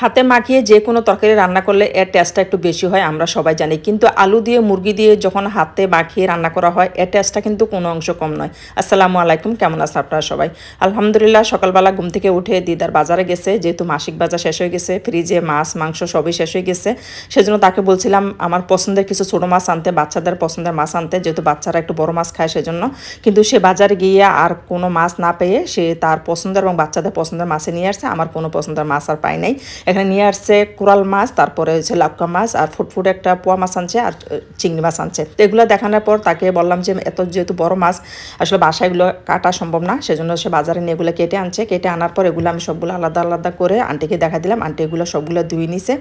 হাতে মাখিয়ে যে কোনো তরকারি রান্না করলে এর টেস্টটা একটু বেশি হয়, আমরা সবাই জানি। কিন্তু আলু দিয়ে, মুরগি দিয়ে যখন হাতে মাখিয়ে রান্না করা হয়, এর টেস্টটা কিন্তু কোনো অংশ কম নয়। আসসালামু আলাইকুম, কেমন আছে আপনারা সবাই? আলহামদুলিল্লাহ, সকালবেলা ঘুম থেকে উঠে দিদার বাজারে গেছে, যেহেতু মাসিক বাজার শেষ হয়ে গেছে ফ্রিজে মাছ, মাংস সবই শেষ হয়ে গেছে। সেজন্য তাকে বলছিলাম, আমার পছন্দের কিছু ছোটো মাছ আনতে, বাচ্চাদের পছন্দের মাছ আনতে, যেহেতু বাচ্চারা একটু বড় মাছ খায় সেজন্য। কিন্তু সে বাজারে গিয়ে আর কোনো মাছ না পেয়ে সে তার পছন্দের এবং বাচ্চাদের পছন্দের মাছে নিয়ে আসছে, আমার কোনো পছন্দের মাছ আর পায় নাই। এখানে নিয়ে আসছে কোরাল মাছ, তারপরে হচ্ছে লাউকা মাছ আর ফুটফুট একটা পোয়া মাছ আনছে আর চিংড়ি মাছ আনছে। তো এগুলো দেখানোর পর তাকে বললাম যে, এত যেহেতু বড় মাছ, আসলে বাসায় এগুলো কাটা সম্ভব না। সেজন্য সে বাজারে নিয়ে এগুলো কেটে আনছে। কেটে আনার পর এগুলো আমি সবগুলো আলাদা আলাদা করে আন্টিকে দেখা দিলাম। আন্টি এগুলো সবগুলো ধুয়ে নিছে,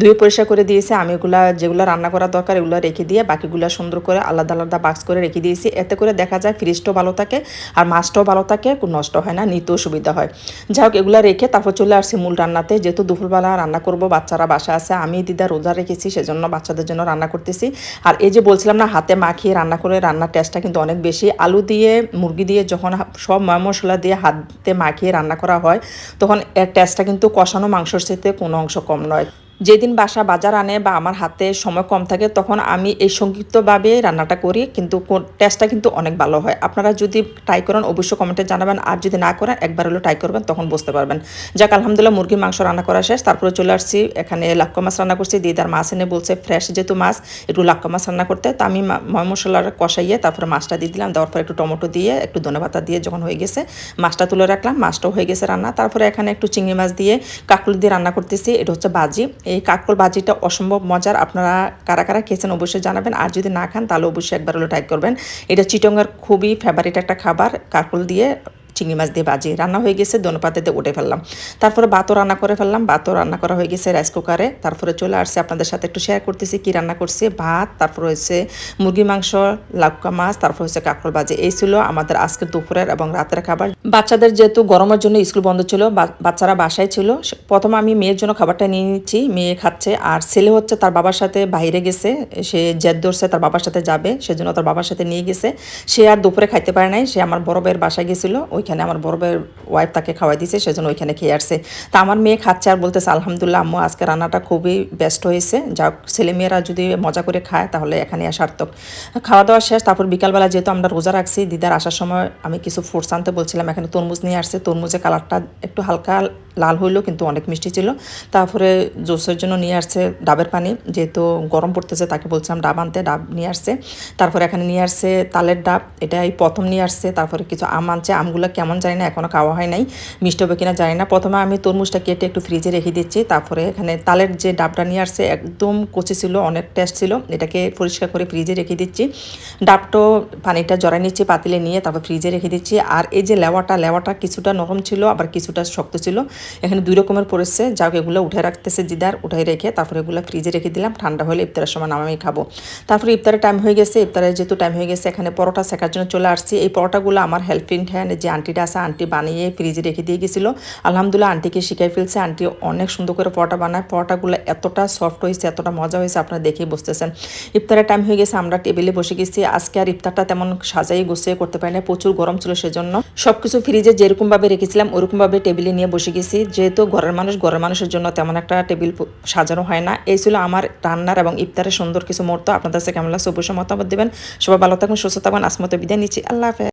ধুয়ে পরিষ্কার করে দিয়েছে। আমি এগুলো যেগুলো রান্না করা দরকার এগুলো রেখে দিয়ে বাকিগুলো সুন্দর করে আলাদা আলাদা বাক্স করে রেখে দিয়েছি। এতে করে দেখা যায় ফ্রিজটাও ভালো থাকে আর মাছটাও ভালো থাকে নষ্ট হয় না, নিতেও সুবিধা হয়। যাই হোক, এগুলো রেখে তারপর চলে আসছি মূল রান্নাতে। যেহেতু দুপুরবেলা রান্না করব, বাচ্চারা বাসা আছে, আমি দিদা রোজা রেখেছি, সেজন্য বাচ্চাদের জন্য রান্না করতেছি। আর এই যে বলছিলাম না, হাতে মাখিয়ে রান্না করে রান্নার টেস্টটা কিন্তু অনেক বেশি। আলু দিয়ে, মুরগি দিয়ে যখন সব মশলা দিয়ে হাতে মাখিয়ে রান্না করা হয়, তখন এর টেস্টটা কিন্তু কষানো মাংসর সাথে কোনো অংশ কম নয়। যেদিন বাসা বাজার আনে বা আমার হাতে সময় কম থাকে, তখন আমি এই সংক্ষিপ্তভাবে রান্নাটা করি, কিন্তু টেস্টটা কিন্তু অনেক ভালো হয়। আপনারা যদি ট্রাই করেন, অবশ্যই কমেন্টে জানাবেন। আর যদি না করেন, একবার হলো ট্রাই করবেন, তখন বুঝতে পারবেন। যাক, আলহামদুলিল্লাহ, মুরগির মাংস রান্না করা শেষ। তারপরে চলে আসছি। এখানে লাক্কা মাছ রান্না করছি। দিদার মাছ এনে বলছে ফ্রেশ যেহেতু মাছ, একটু লাক্কা মাছ রান্না করতে। তো আমি মা- ময় মশলার কষাইয়ে তারপরে মাছটা দিয়ে দিলাম। দেওয়ার পর একটু টমেটো দিয়ে, একটু ধনে পাতা দিয়ে যখন হয়ে গেছে, মাছটা তুলে রাখলাম। মাছটাও হয়ে গেছে রান্না। তারপরে এখানে একটু চিংড়ি মাছ দিয়ে কাকুল দিয়ে রান্না করতেছি। এটা হচ্ছে বাজি এই কাকল বাজিটা অসম্ভব মজার। আপনারা কারা কারা খেয়েছেন অবশ্যই জানাবেন। আর যদি না খান, তাহলে অবশ্যই একবার হলো ট্রাই করবেন। এটা চিটঙ্গার খুবই ফেভারিট একটা খাবার কাকল দিয়ে চিংড়ি মাছ দিয়ে বাজি রান্না হয়ে গেছে দোনপাতিতে উঠে ফেললাম। তারপরে ভাতও রান্না করে ফেললাম, ভাতও রান্না করা হয়ে গেছে রাইস কুকারে তারপরে চলে আসছে আপনাদের সাথে একটু শেয়ার করতেছি কি রান্না করছি। ভাত, তারপর হচ্ছে মুরগি মাংস, লাউকা মাছ, তারপর হচ্ছে কাঁকড় বাজে এই ছিল আমাদের আজকের দুপুরের এবং রাতের খাবার। বাচ্চাদের যেহেতু গরমের জন্য স্কুল বন্ধ ছিল বাচ্চারা বাসায় ছিল প্রথমে আমি মেয়ের জন্য খাবারটা নিয়ে নিচ্ছি, মেয়ে খাচ্ছে। আর ছেলে হচ্ছে তার বাবার সাথে বাইরে গেছে, সে জেদ ধরছে তার বাবার সাথে যাবে, সেজন্য তার বাবার সাথে নিয়ে গেছে। সে আর দুপুরে খাইতে পারে নাই, সে আমার বড় ভাইয়ের বাসায় গেছিল ওইখানে আমার বড় ভাইয়ের ওয়াইফ তাকে খাওয়াই দিয়েছে সেজন্য ওইখানে খেয়ে আসছে। তা আমার মেয়ে খাচ্ছে আর বলতেছে, আলহামদুলিল্লাহ আম্মু, আজকে রান্নাটা খুবই ব্যস্ত হয়েছে। যা ছেলেমেয়েরা যদি মজা করে খায়, তাহলে এখানে সার্থক। খাওয়া দাওয়া শেষ, তারপর বিকালবেলা যেহেতু আমরা রোজা রাখছি, দিদার আসার সময় আমি কিছু ফ্রুটস আনতে বলছিলাম, এখানে তরমুজ নিয়ে আসছে। তরমুজের কালারটা একটু হালকা লাল হইল কিন্তু অনেক মিষ্টি ছিল। তারপরে জোসের জন্য নিয়ে আসছে ডাবের পানি, যেহেতু গরম পড়তেছে তাকে বলছিলাম ডাব আনতে, ডাব নিয়ে আসছে। তারপরে এখানে নিয়ে আসছে তালের ডাব, এটাই প্রথম নিয়ে আসছে। তারপরে কিছু আম আনছে, আমগুলো কেমন জানি না এখনও খাওয়া হয় নাই। মিষ্টি হবে কিনা জানি না। প্রথমে আমি তরমুজটা কেটে একটু ফ্রিজে রেখে দিচ্ছি। তারপরে এখানে তালের যে ডাবটা নিয়ে আসছে, একদম কচি ছিল, অনেক টেস্ট ছিল। এটাকে পরিষ্কার করে ফ্রিজে রেখে দিচ্ছি। ডাবটো পানিটা জড়াই নিচ্ছি, পাতিলে নিয়ে তারপর ফ্রিজে রেখে দিচ্ছি। আর এই যে লেওয়াটা লেওয়াটা কিছুটা নরম ছিল, আবার কিছুটা শক্ত ছিল। এখানে দুই রকমের পড়েছে। যাক, এগুলো উঠে রাখতেছে দিদার উঠাই রেখে তারপরে এগুলো ফ্রিজে রেখে দিলাম। ঠান্ডা হলে ইফতারের সময় নাম আমি খাব। তারপরে ইফতারের টাইম হয়ে গেছে। ইফতারের যেহেতু টাইম হয়ে গেছে, এখানে পরোটা শেখার জন্য চলে আসছি। এই পরোটাগুলো আমার হেল্পিং হ্যান্ড যে আন্টিটা আছে আন্টি বানিয়ে ফ্রিজে রেখে দিয়ে গেছিল। আলহামদুলিল্লাহ আন্টিকে শিখাই ফেলছে। আন্টি অনেক সুন্দর করে পরোটা বানায়। পরোটাগুলো এতটা সফট হয়েছে, এতটা মজা হয়েছে, আপনারা দেখেই বুঝতেছেন। ইফতারের টাইম হয়ে গেছে, আমরা টেবিলে বসে গেছি। আজকে আর ইফতারটা তেমন সাজাই গুছিয়ে করতে পারি না। প্রচুর গরম ছিল সেজন্য সবকিছু ফ্রিজে যেরকমভাবে রেখেছিলাম, ওরকমভাবে টেবিলে নিয়ে বসে গেছি। যেহেতু ঘরের মানুষ, ঘরের মানুষের জন্য তেমন একটা টেবিল সাজানো হয় না। এই ছিল আমার রান্নার এবং ইফতারের সুন্দর কিছু মুহূর্ত। আপনাদের কাছে কেমন লাগছে অবশ্যই মতামত দেবেন। সবাই ভালো থাকবেন, সুস্থ থাকবেন। আসমত বিদায় নিচ্ছি। আল্লাহ হাফেজ।